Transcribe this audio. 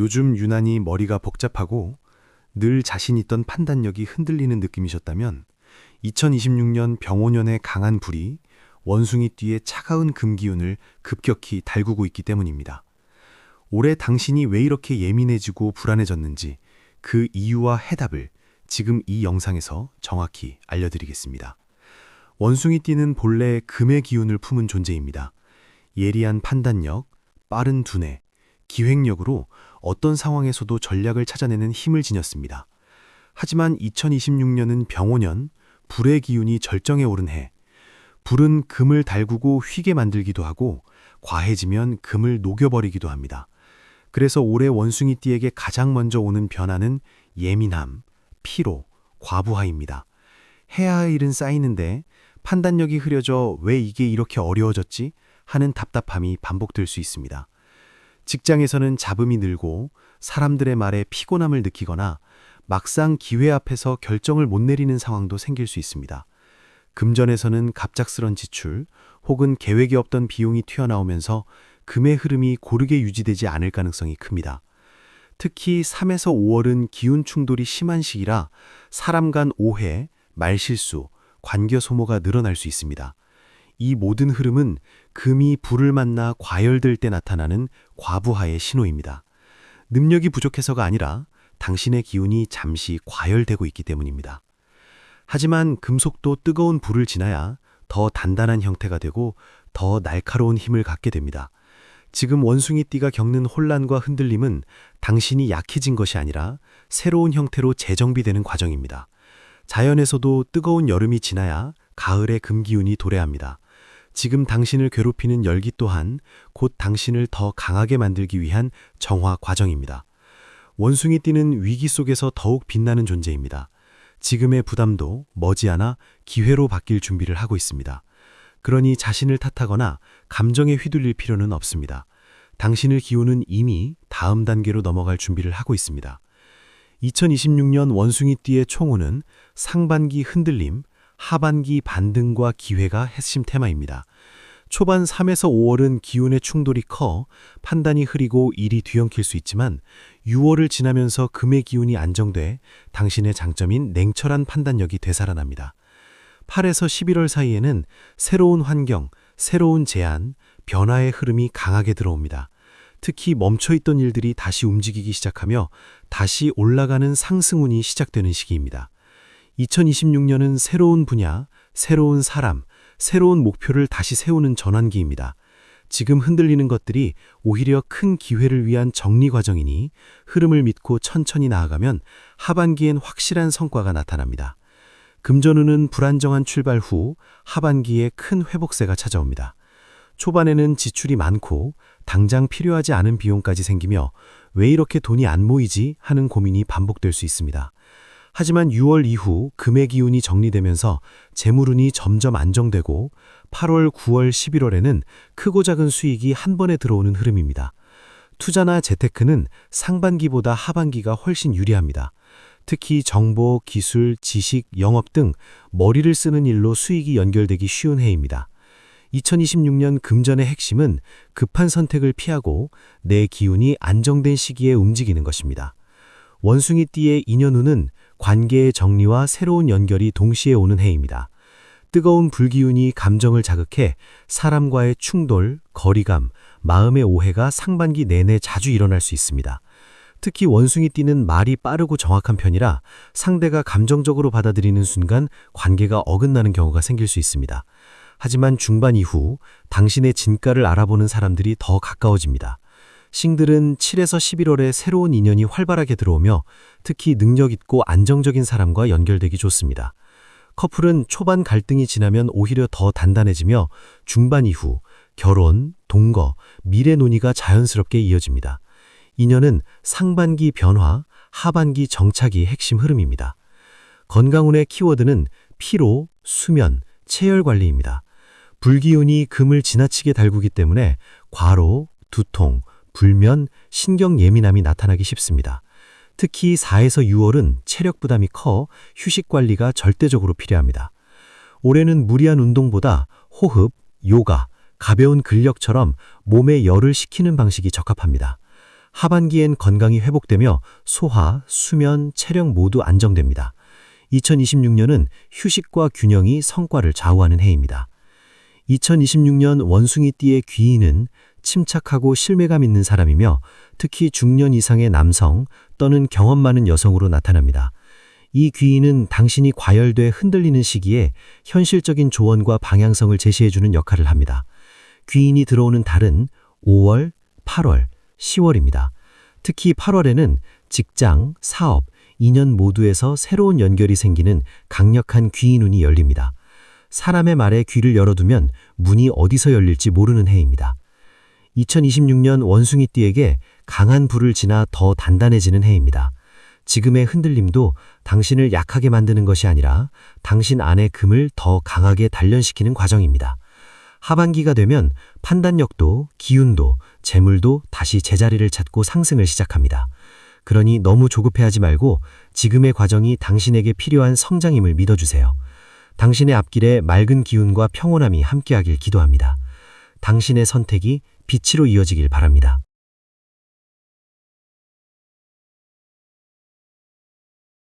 요즘 유난히 머리가 복잡하고 늘 자신 있던 판단력이 흔들리는 느낌이셨다면 2026년 병오년의 강한 불이 원숭이 띠의 차가운 금기운을 급격히 달구고 있기 때문입니다. 올해 당신이 왜 이렇게 예민해지고 불안해졌는지 그 이유와 해답을 지금 이 영상에서 정확히 알려드리겠습니다. 원숭이 띠는 본래 금의 기운을 품은 존재입니다. 예리한 판단력, 빠른 두뇌, 기획력으로 어떤 상황에서도 전략을 찾아내는 힘을 지녔습니다. 하지만 2026년은 병오년, 불의 기운이 절정에 오른 해. 불은 금을 달구고 휘게 만들기도 하고 과해지면 금을 녹여버리기도 합니다. 그래서 올해 원숭이띠에게 가장 먼저 오는 변화는 예민함, 피로, 과부하입니다. 해야 할 일은 쌓이는데 판단력이 흐려져 왜 이게 이렇게 어려워졌지 하는 답답함이 반복될 수 있습니다. 직장에서는 잡음이 늘고 사람들의 말에 피곤함을 느끼거나 막상 기회 앞에서 결정을 못 내리는 상황도 생길 수 있습니다. 금전에서는 갑작스런 지출 혹은 계획이 없던 비용이 튀어나오면서 금의 흐름이 고르게 유지되지 않을 가능성이 큽니다. 특히 3에서 5월은 기운 충돌이 심한 시기라 사람 간 오해, 말실수, 관계 소모가 늘어날 수 있습니다. 이 모든 흐름은 금이 불을 만나 과열될 때 나타나는 과부하의 신호입니다. 능력이 부족해서가 아니라 당신의 기운이 잠시 과열되고 있기 때문입니다. 하지만 금속도 뜨거운 불을 지나야 더 단단한 형태가 되고 더 날카로운 힘을 갖게 됩니다. 지금 원숭이띠가 겪는 혼란과 흔들림은 당신이 약해진 것이 아니라 새로운 형태로 재정비되는 과정입니다. 자연에서도 뜨거운 여름이 지나야 가을의 금기운이 도래합니다. 지금 당신을 괴롭히는 열기 또한 곧 당신을 더 강하게 만들기 위한 정화 과정입니다. 원숭이 띠는 위기 속에서 더욱 빛나는 존재입니다. 지금의 부담도 머지않아 기회로 바뀔 준비를 하고 있습니다. 그러니 자신을 탓하거나 감정에 휘둘릴 필요는 없습니다. 당신을 기우는 이미 다음 단계로 넘어갈 준비를 하고 있습니다. 2026년 원숭이띠의 총호는 상반기 흔들림, 하반기 반등과 기회가 핵심 테마입니다. 초반 3에서 5월은 기운의 충돌이 커 판단이 흐리고 일이 뒤엉킬 수 있지만 6월을 지나면서 금의 기운이 안정돼 당신의 장점인 냉철한 판단력이 되살아납니다. 8에서 11월 사이에는 새로운 환경, 새로운 제안, 변화의 흐름이 강하게 들어옵니다. 특히 멈춰있던 일들이 다시 움직이기 시작하며 다시 올라가는 상승운이 시작되는 시기입니다. 2026년은 새로운 분야, 새로운 사람, 새로운 목표를 다시 세우는 전환기입니다. 지금 흔들리는 것들이 오히려 큰 기회를 위한 정리 과정이니 흐름을 믿고 천천히 나아가면 하반기엔 확실한 성과가 나타납니다. 금전운은 불안정한 출발 후 하반기에 큰 회복세가 찾아옵니다. 초반에는 지출이 많고 당장 필요하지 않은 비용까지 생기며 왜 이렇게 돈이 안 모이지 하는 고민이 반복될 수 있습니다. 하지만 6월 이후 금의 기운이 정리되면서 재물운이 점점 안정되고 8월, 9월, 11월에는 크고 작은 수익이 한 번에 들어오는 흐름입니다. 투자나 재테크는 상반기보다 하반기가 훨씬 유리합니다. 특히 정보, 기술, 지식, 영업 등 머리를 쓰는 일로 수익이 연결되기 쉬운 해입니다. 2026년 금전의 핵심은 급한 선택을 피하고 내 기운이 안정된 시기에 움직이는 것입니다. 원숭이띠의 인연운은 관계의 정리와 새로운 연결이 동시에 오는 해입니다. 뜨거운 불기운이 감정을 자극해 사람과의 충돌, 거리감, 마음의 오해가 상반기 내내 자주 일어날 수 있습니다. 특히 원숭이 띠는 말이 빠르고 정확한 편이라 상대가 감정적으로 받아들이는 순간 관계가 어긋나는 경우가 생길 수 있습니다. 하지만 중반 이후 당신의 진가를 알아보는 사람들이 더 가까워집니다. 싱들은 7에서 11월에 새로운 인연이 활발하게 들어오며 특히 능력 있고 안정적인 사람과 연결되기 좋습니다. 커플은 초반 갈등이 지나면 오히려 더 단단해지며 중반 이후 결혼, 동거, 미래 논의가 자연스럽게 이어집니다. 인연은 상반기 변화, 하반기 정착이 핵심 흐름입니다. 건강운의 키워드는 피로, 수면, 체열 관리입니다. 불기운이 금을 지나치게 달구기 때문에 과로, 두통, 불면, 신경 예민함이 나타나기 쉽습니다. 특히 4에서 6월은 체력 부담이 커 휴식 관리가 절대적으로 필요합니다. 올해는 무리한 운동보다 호흡, 요가, 가벼운 근력처럼 몸에 열을 식히는 방식이 적합합니다. 하반기엔 건강이 회복되며 소화, 수면, 체력 모두 안정됩니다. 2026년은 휴식과 균형이 성과를 좌우하는 해입니다. 2026년 원숭이띠의 귀인은 침착하고 신뢰감 있는 사람이며 특히 중년 이상의 남성 또는 경험 많은 여성으로 나타납니다. 이 귀인은 당신이 과열돼 흔들리는 시기에 현실적인 조언과 방향성을 제시해주는 역할을 합니다. 귀인이 들어오는 달은 5월, 8월, 10월입니다. 특히 8월에는 직장, 사업, 인연 모두에서 새로운 연결이 생기는 강력한 귀인운이 열립니다. 사람의 말에 귀를 열어두면 문이 어디서 열릴지 모르는 해입니다. 2026년 원숭이띠에게 강한 불을 지나 더 단단해지는 해입니다. 지금의 흔들림도 당신을 약하게 만드는 것이 아니라 당신 안의 금을 더 강하게 단련시키는 과정입니다. 하반기가 되면 판단력도, 기운도, 재물도 다시 제자리를 찾고 상승을 시작합니다. 그러니 너무 조급해하지 말고 지금의 과정이 당신에게 필요한 성장임을 믿어주세요. 당신의 앞길에 맑은 기운과 평온함이 함께하길 기도합니다. 당신의 선택이 빛으로 이어지길 바랍니다.